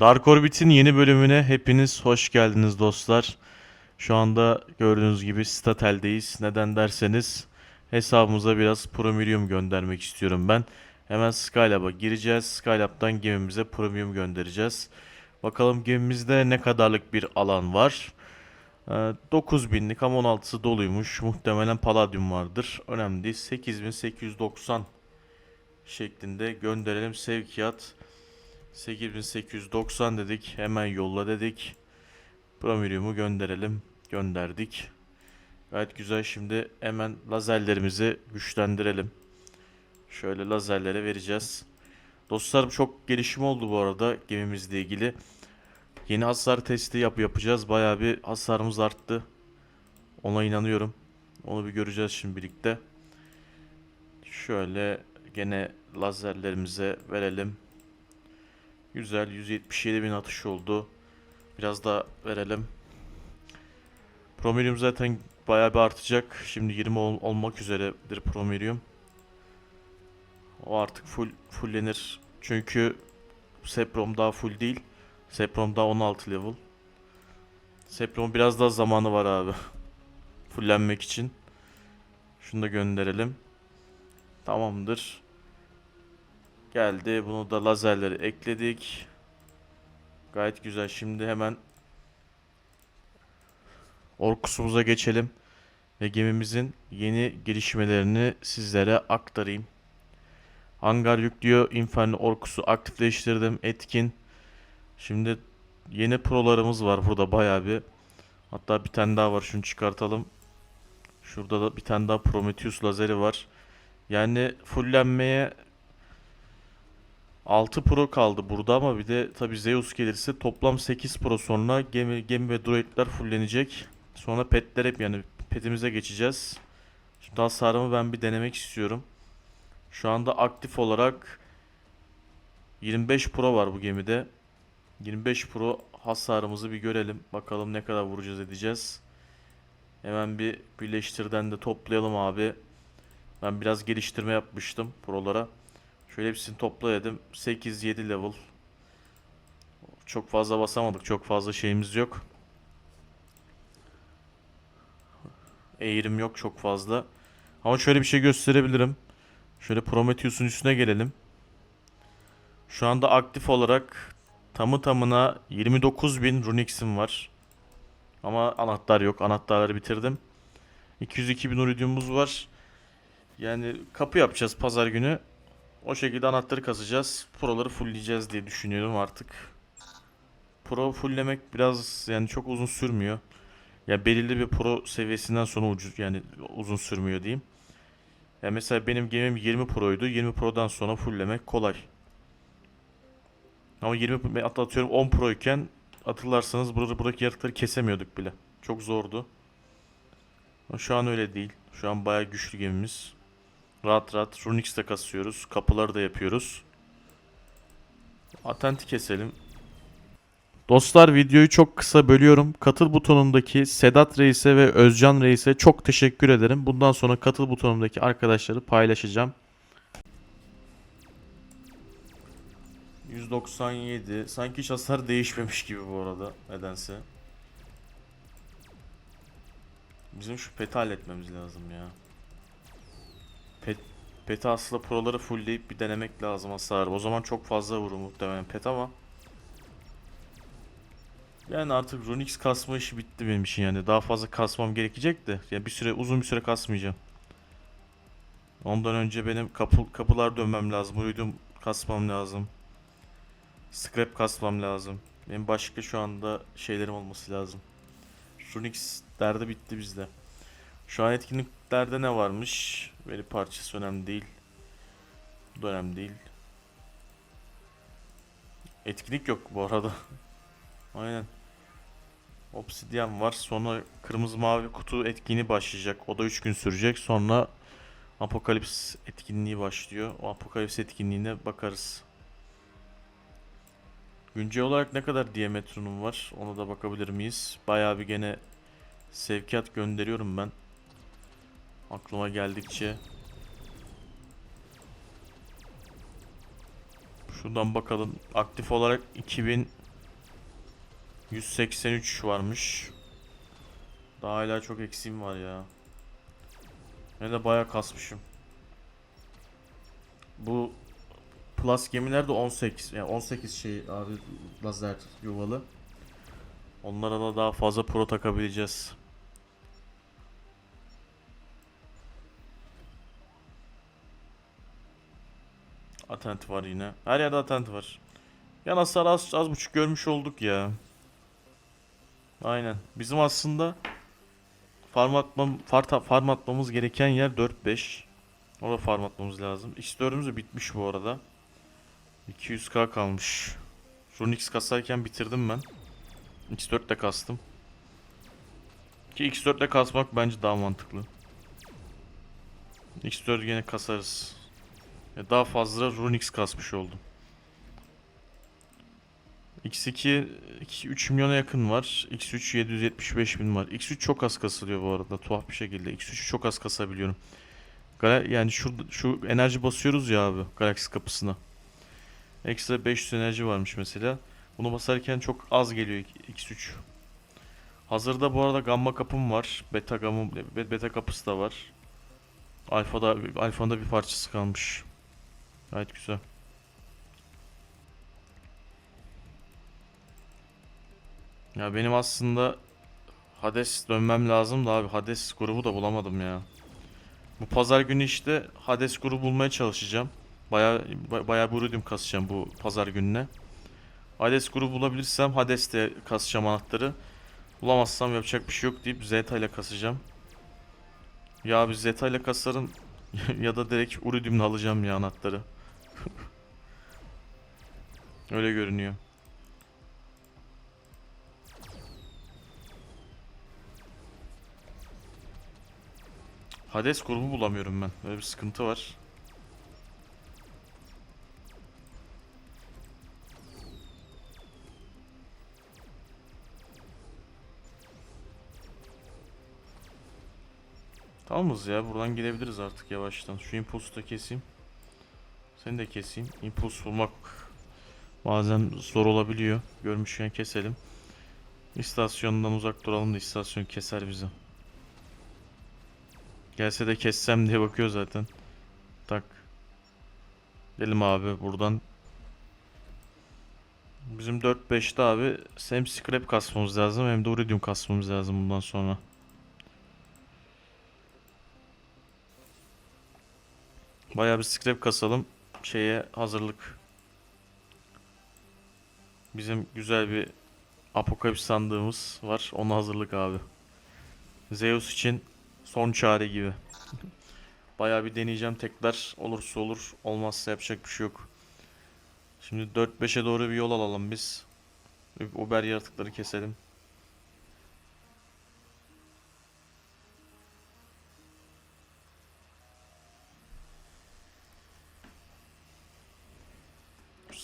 Dark Orbit'in yeni bölümüne hepiniz hoş geldiniz dostlar. Şu anda gördüğünüz gibi Statel'deyiz. Neden derseniz hesabımıza biraz Premium göndermek istiyorum ben. Hemen Skylab'a gireceğiz. Skylab'dan gemimize Premium göndereceğiz. Bakalım gemimizde ne kadarlık bir alan var. Ee, 9000'lik ama 16'sı doluymuş. Muhtemelen Palladium vardır. Önemli değil. 8890 şeklinde gönderelim. Sevkiyat 8890 dedik. Hemen yolla dedik. Promirium'u gönderelim. Gönderdik. Gayet güzel. Şimdi hemen lazerlerimizi güçlendirelim. Şöyle lazerlere vereceğiz. Dostlar çok gelişim oldu bu arada gemimizle ilgili. Yeni hasar testi yap yapacağız. Bayağı bir hasarımız arttı. Ona inanıyorum. Onu bir göreceğiz şimdi birlikte. Şöyle gene lazerlerimize verelim. Güzel 177 bin atış oldu. Biraz da verelim. Promirium zaten bayağı bir artacak. Şimdi 20 ol- olmak üzeredir Promirium. O artık full fullenir. Çünkü Seprom daha full değil. Seprom daha 16 level. Seprom biraz daha zamanı var abi. Fullenmek için. Şunu da gönderelim. Tamamdır. Geldi. Bunu da lazerleri ekledik. Gayet güzel. Şimdi hemen Orkus'umuza geçelim. Ve gemimizin yeni gelişmelerini sizlere aktarayım. Hangar yüklüyor. Inferno Orkus'u aktifleştirdim. Etkin. Şimdi yeni prolarımız var burada bayağı bir. Hatta bir tane daha var. Şunu çıkartalım. Şurada da bir tane daha Prometheus lazeri var. Yani fullenmeye 6 Pro kaldı burada ama bir de tabi Zeus gelirse toplam 8 Pro sonra gemi, gemi ve droidler fullenecek. Sonra petler hep yani petimize geçeceğiz. Şimdi hasarımı ben bir denemek istiyorum. Şu anda aktif olarak 25 Pro var bu gemide. 25 Pro hasarımızı bir görelim. Bakalım ne kadar vuracağız edeceğiz. Hemen bir birleştirden de toplayalım abi. Ben biraz geliştirme yapmıştım Pro'lara. Şöyle hepsini topla dedim. 8-7 level. Çok fazla basamadık. Çok fazla şeyimiz yok. Eğrim yok çok fazla. Ama şöyle bir şey gösterebilirim. Şöyle Prometheus'un üstüne gelelim. Şu anda aktif olarak tamı tamına 29.000 Runix'im var. Ama anahtar yok. Anahtarları bitirdim. 202.000 Uridium'umuz var. Yani kapı yapacağız pazar günü. O şekilde anahtarı kasacağız. Pro'ları fullleyeceğiz diye düşünüyorum artık. Pro fulllemek biraz yani çok uzun sürmüyor. Ya belirli bir pro seviyesinden sonra ucuz yani uzun sürmüyor diyeyim. Ya mesela benim gemim 20 Pro'ydu. 20 Pro'dan sonra fulllemek kolay. Ama 20 ben hatta atıyorum 10 Pro iken burada buradaki yaratıkları kesemiyorduk bile. Çok zordu. Ama şu an öyle değil. Şu an bayağı güçlü gemimiz. Rahat rahat Runix'te kasıyoruz. Kapıları da yapıyoruz. Atenti keselim. Dostlar videoyu çok kısa bölüyorum. Katıl butonundaki Sedat Reis'e ve Özcan Reis'e çok teşekkür ederim. Bundan sonra katıl butonundaki arkadaşları paylaşacağım. 197. Sanki hiç hasar değişmemiş gibi bu arada nedense. Bizim şu peti halletmemiz lazım ya. Pet, peti aslında proları fullleyip bir denemek lazım hasar. O zaman çok fazla vurur muhtemelen pet ama. Yani artık Runix kasma işi bitti benim için yani. Daha fazla kasmam gerekecek de. Yani bir süre uzun bir süre kasmayacağım. Ondan önce benim kapı, kapılar dönmem lazım. Uyudum kasmam lazım. Scrap kasmam lazım. Benim başka şu anda şeylerim olması lazım. Runix derdi bitti bizde. Şu an etkinliklerde ne varmış? Veri parçası önemli değil. Bu da değil. Etkinlik yok bu arada. Aynen. Obsidian var. Sonra kırmızı mavi kutu etkinliği başlayacak. O da 3 gün sürecek. Sonra Apokalips etkinliği başlıyor. O Apokalips etkinliğine bakarız. Güncel olarak ne kadar Diametron'um var? Ona da bakabilir miyiz? Bayağı bir gene sevkiyat gönderiyorum ben. Aklıma geldikçe. Şuradan bakalım. Aktif olarak 2000 183 varmış. Daha hala çok eksiğim var ya. Ne de bayağı kasmışım. Bu Plus gemiler de 18 yani 18 şey abi lazer yuvalı. Onlara da daha fazla pro takabileceğiz. Atent var yine. Her yerde atent var. Yan hasar az, az buçuk görmüş olduk ya. Aynen. Bizim aslında farm, atmam, farta, farm atmamız gereken yer 4-5. Orada farm atmamız lazım. X4'ümüz de bitmiş bu arada. 200k kalmış. Runix kasarken bitirdim ben. X4 de kastım. Ki X4 ile kasmak bence daha mantıklı. X4 gene kasarız. Ya daha fazla Runix kasmış oldum. X2 2, 3 milyona yakın var. X3 775 bin var. X3 çok az kasılıyor bu arada tuhaf bir şekilde. X3'ü çok az kasabiliyorum. Yani şurada şu enerji basıyoruz ya abi Galaxy kapısına. Ekstra 500 enerji varmış mesela. Bunu basarken çok az geliyor X3. Hazırda bu arada gamma kapım var. Beta be- beta kapısı da var. Alfa'da Alfa'nın da bir parçası kalmış. Gayet güzel. Ya benim aslında Hades dönmem lazım da abi Hades grubu da bulamadım ya. Bu pazar günü işte Hades grubu bulmaya çalışacağım. Baya baya Buridium kasacağım bu pazar gününe. Hades grubu bulabilirsem Hades'te kasacağım anahtarı. Bulamazsam yapacak bir şey yok deyip Zeta ile kasacağım. Ya abi Zeta ile kasarım ya da direkt Uridium'la alacağım ya anahtarı. Öyle görünüyor. Hades grubu bulamıyorum ben. Böyle bir sıkıntı var. Tamamız ya. Buradan gidebiliriz artık yavaştan. Şu impulsu da keseyim. Seni de keseyim. Impuls bulmak bazen zor olabiliyor. Görmüşken keselim. İstasyondan uzak duralım da istasyon keser bizi. Gelse de kessem diye bakıyor zaten. Tak. Gidelim abi buradan. Bizim 4-5'te abi hem scrap kasmamız lazım hem de iridium kasmamız lazım bundan sonra. Bayağı bir scrap kasalım. Şeye hazırlık. Bizim güzel bir apokalips sandığımız var. Ona hazırlık abi. Zeus için son çare gibi. Bayağı bir deneyeceğim tekrar. Olursa olur, olmazsa yapacak bir şey yok. Şimdi 4-5'e doğru bir yol alalım biz. Uber yaratıkları keselim.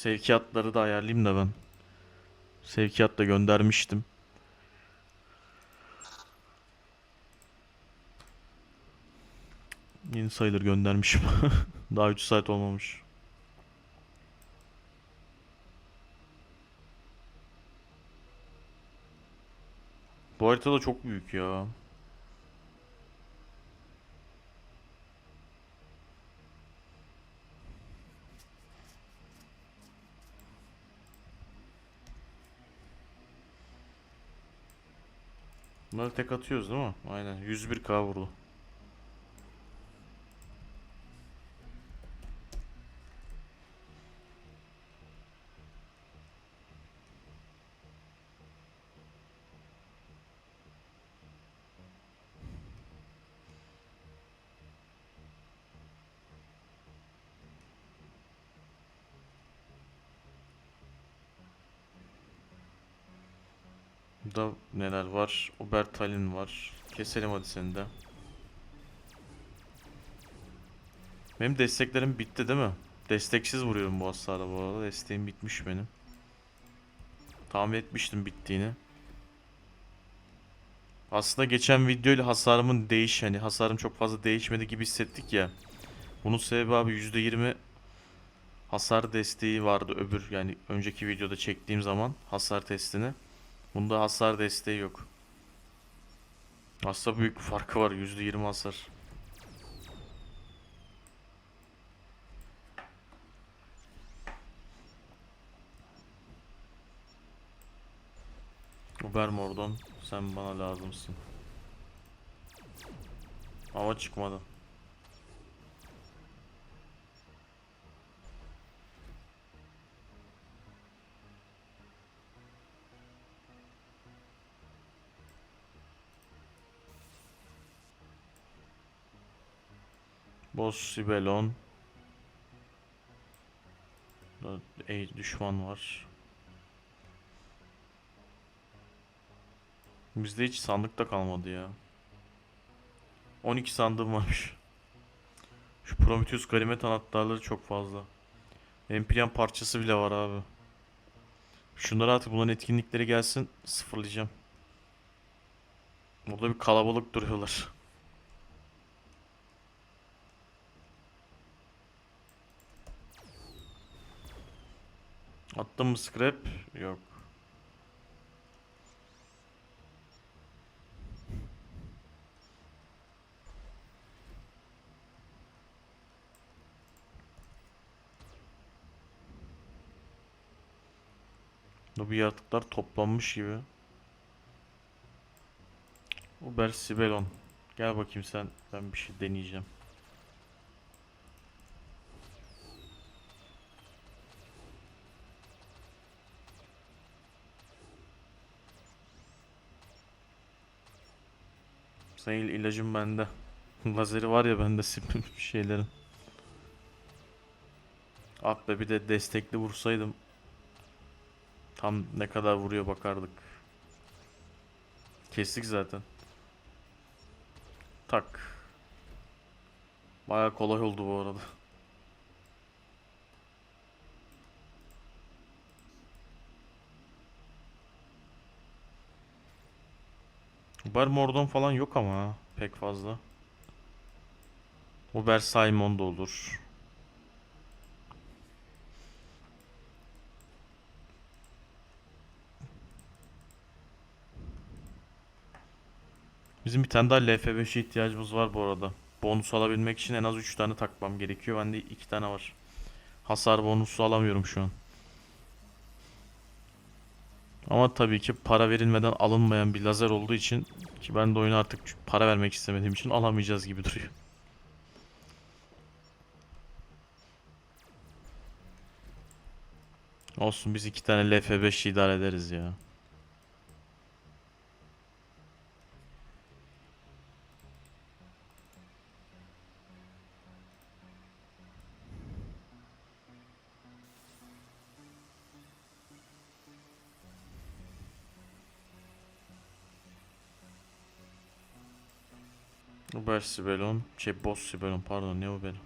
Sevkiyatları da ayarlayayım da ben. Sevkiyat da göndermiştim. Yeni sayılır göndermişim. Daha 3 saat olmamış. Bu harita da çok büyük ya. Bunları tek atıyoruz değil mi? Aynen. 101k vurdu. Burada neler var? Obertalin var. Keselim hadi seni de. Benim desteklerim bitti değil mi? Desteksiz vuruyorum bu hasarla bu arada. Desteğim bitmiş benim. Tahmin etmiştim bittiğini. Aslında geçen videoyla hasarımın değiş hani hasarım çok fazla değişmedi gibi hissettik ya. Bunun sebebi abi %20 hasar desteği vardı öbür yani önceki videoda çektiğim zaman hasar testini. Bunda hasar desteği yok. Aslında büyük bir farkı var. %20 hasar. Ubermordon sen bana lazımsın. Ama çıkmadı. Boss Sibelon. Burada düşman var. Bizde hiç sandık da kalmadı ya. 12 sandığım varmış. Şu Prometheus ganimet anahtarları çok fazla. Empyrean parçası bile var abi. Şunları artık bunların etkinlikleri gelsin sıfırlayacağım. Burada bir kalabalık duruyorlar. Attım mı scrap? Yok. Bu yaratıklar toplanmış gibi. Uber Sibelon. Gel bakayım sen. Ben bir şey deneyeceğim. Senin il- ilacın bende. Lazeri var ya bende sim- şeylerin. Ah be bir de destekli vursaydım. Tam ne kadar vuruyor bakardık. Kestik zaten. Tak. Baya kolay oldu bu arada. Uber Mordon falan yok ama pek fazla. Uber Simon da olur. Bizim bir tane daha LF5'e ihtiyacımız var bu arada. Bonus alabilmek için en az 3 tane takmam gerekiyor. Bende 2 tane var. Hasar bonusu alamıyorum şu an. Ama tabii ki para verilmeden alınmayan bir lazer olduğu için ki ben de oyuna artık para vermek istemediğim için alamayacağız gibi duruyor. Olsun biz iki tane LF5 idare ederiz ya. Uber Sibelon. Şey Boss Sibelon pardon ne benim.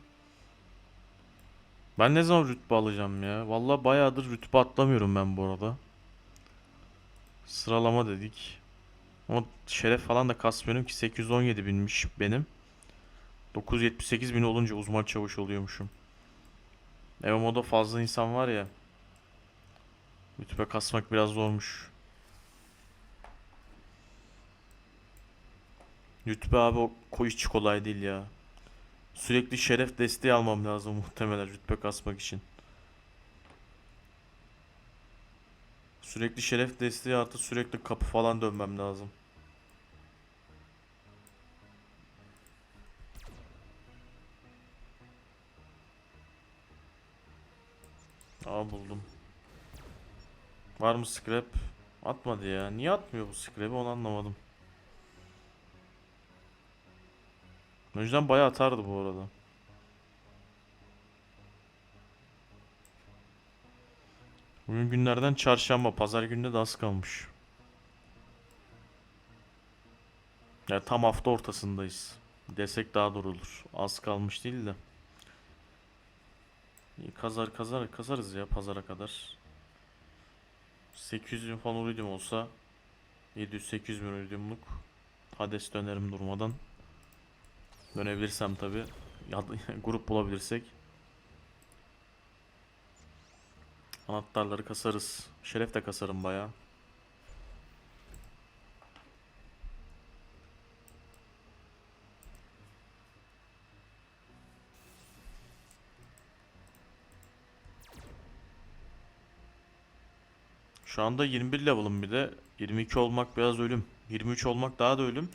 Ben ne zaman rütbe alacağım ya? Vallahi bayağıdır rütbe atlamıyorum ben bu arada. Sıralama dedik. Ama şeref falan da kasmıyorum ki 817 binmiş benim. 978 bin olunca uzman çavuş oluyormuşum. MMO'da fazla insan var ya. Rütbe kasmak biraz zormuş. Rütbe abi o koy hiç kolay değil ya. Sürekli şeref desteği almam lazım muhtemelen rütbe kasmak için. Sürekli şeref desteği artı sürekli kapı falan dönmem lazım. Aa buldum. Var mı scrap? Atmadı ya. Niye atmıyor bu scrap'i onu anlamadım. Yüzden bayağı atardı bu arada. Bugün günlerden çarşamba, pazar gününe de az kalmış. Ya tam hafta ortasındayız. Desek daha doğru olur. Az kalmış değil de. Kazar kazar kazarız ya pazara kadar. 800 bin falan iridium olsa 700-800 bin iridiumluk Hades dönerim durmadan. Dönebilirsem tabi. grup bulabilirsek. Anahtarları kasarız. Şeref de kasarım baya. Şu anda 21 level'ım bir de. 22 olmak biraz ölüm. 23 olmak daha da ölüm.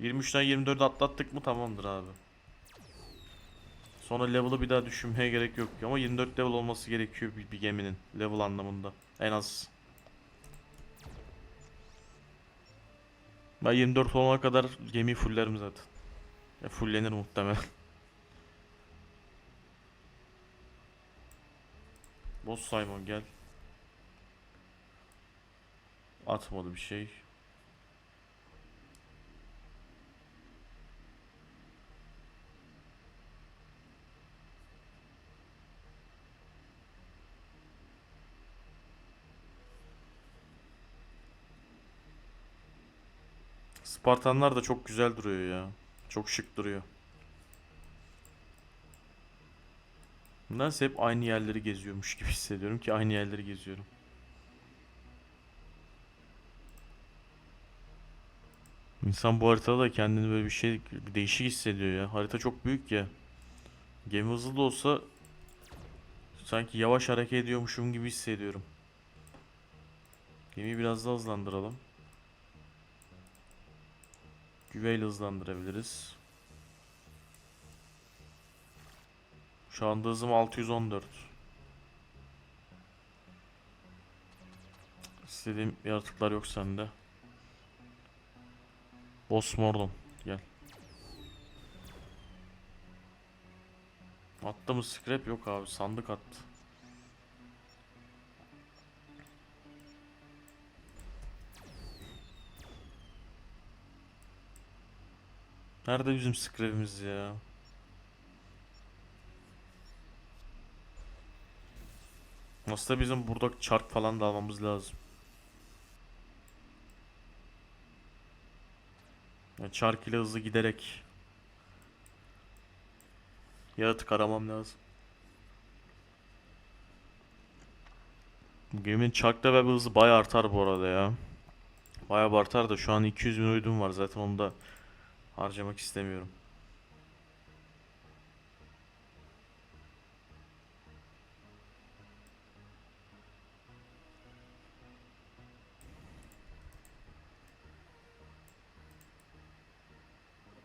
23'ten 24'e atlattık mı tamamdır abi. Sonra level'ı bir daha düşünmeye gerek yok. Ama 24 level olması gerekiyor bir, bir geminin. Level anlamında. En az. Ben 24 olana kadar gemiyi fulllerim zaten. Ya fullenir muhtemelen. Boss Simon gel. Atmadı bir şey. Spartanlar da çok güzel duruyor ya. Çok şık duruyor. Nedense hep aynı yerleri geziyormuş gibi hissediyorum ki aynı yerleri geziyorum. İnsan bu haritada da kendini böyle bir şey bir değişik hissediyor ya. Harita çok büyük ya. Gemi hızlı da olsa sanki yavaş hareket ediyormuşum gibi hissediyorum. Gemiyi biraz daha hızlandıralım. Güveyle hızlandırabiliriz. Şu anda hızım 614. İstediğim yaratıklar yok sende. Boss Mordon gel. Attı mı scrap yok abi sandık attı. Nerede bizim scrap'imiz ya? Aslında bizim burada çark falan da almamız lazım. Yani çark ile hızlı giderek yaratık aramam lazım. Geminin çarkta ve hızı bayağı artar bu arada ya. Bayağı artar da şu an 200 bin uydum var zaten onu da harcamak istemiyorum.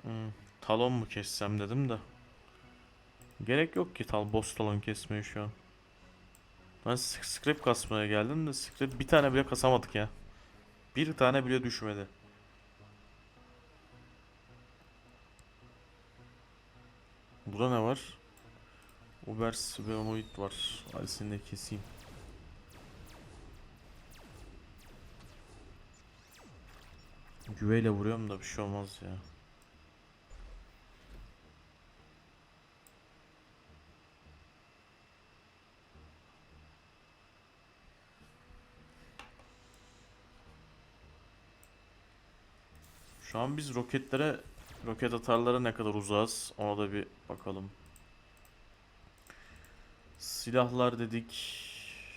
Hmm, talon mu kessem dedim de. Gerek yok ki tal boss talon kesmeye şu an. Ben script kasmaya geldim de script bir tane bile kasamadık ya. Bir tane bile düşmedi. Burada ne var? Uber Spermoid var. Hadi seni de keseyim. Güveyle vuruyorum da bir şey olmaz ya. Şu an biz roketlere, roket atarlara ne kadar uzağız ona da bir bakalım. Silahlar dedik.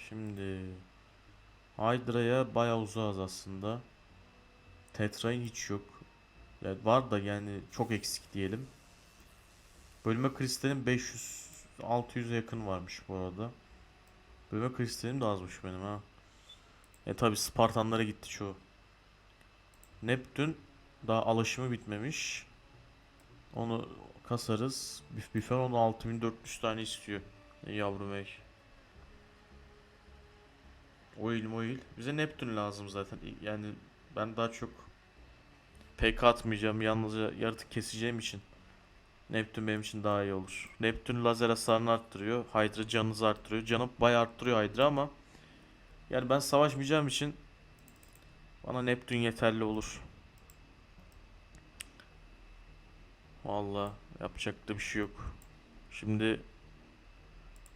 Şimdi Hydra'ya bayağı uzağız aslında. Tetra'nın hiç yok. Yani var da yani çok eksik diyelim. Bölme kristalin 500 600'e yakın varmış bu arada. Bölme kristalim de azmış benim ha. E tabi Spartanlara gitti çoğu. Neptün daha alışımı bitmemiş. Onu kasarız. Bif Bifen onu 6400 tane istiyor. Ey yavrum ey. Oil moil. Bize Neptün lazım zaten. Yani ben daha çok PK atmayacağım. Yalnızca yaratık keseceğim için. Neptün benim için daha iyi olur. Neptün lazer hasarını arttırıyor. Hydra canınızı arttırıyor. Canı bayağı arttırıyor Hydra ama yani ben savaşmayacağım için bana Neptün yeterli olur. Valla yapacak da bir şey yok. Şimdi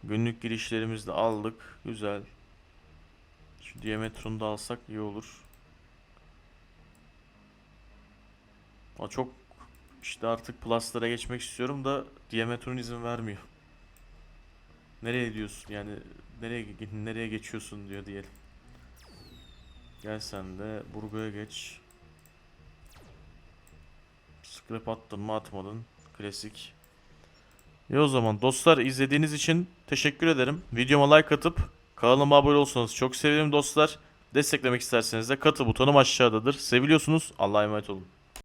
günlük girişlerimizi de aldık. Güzel. Şu Diametron'u da alsak iyi olur. O çok işte artık Plus'lara geçmek istiyorum da Diametron izin vermiyor. Nereye diyorsun yani nereye nereye geçiyorsun diyor diyelim. Gel sen de Burgo'ya geç. Scrap attın mı atmadın. Klasik. İyi o zaman dostlar izlediğiniz için teşekkür ederim. Videoma like atıp Kanalıma abone olsanız çok sevinirim dostlar. Desteklemek isterseniz de katı butonum aşağıdadır. Seviliyorsunuz. Allah'a emanet olun.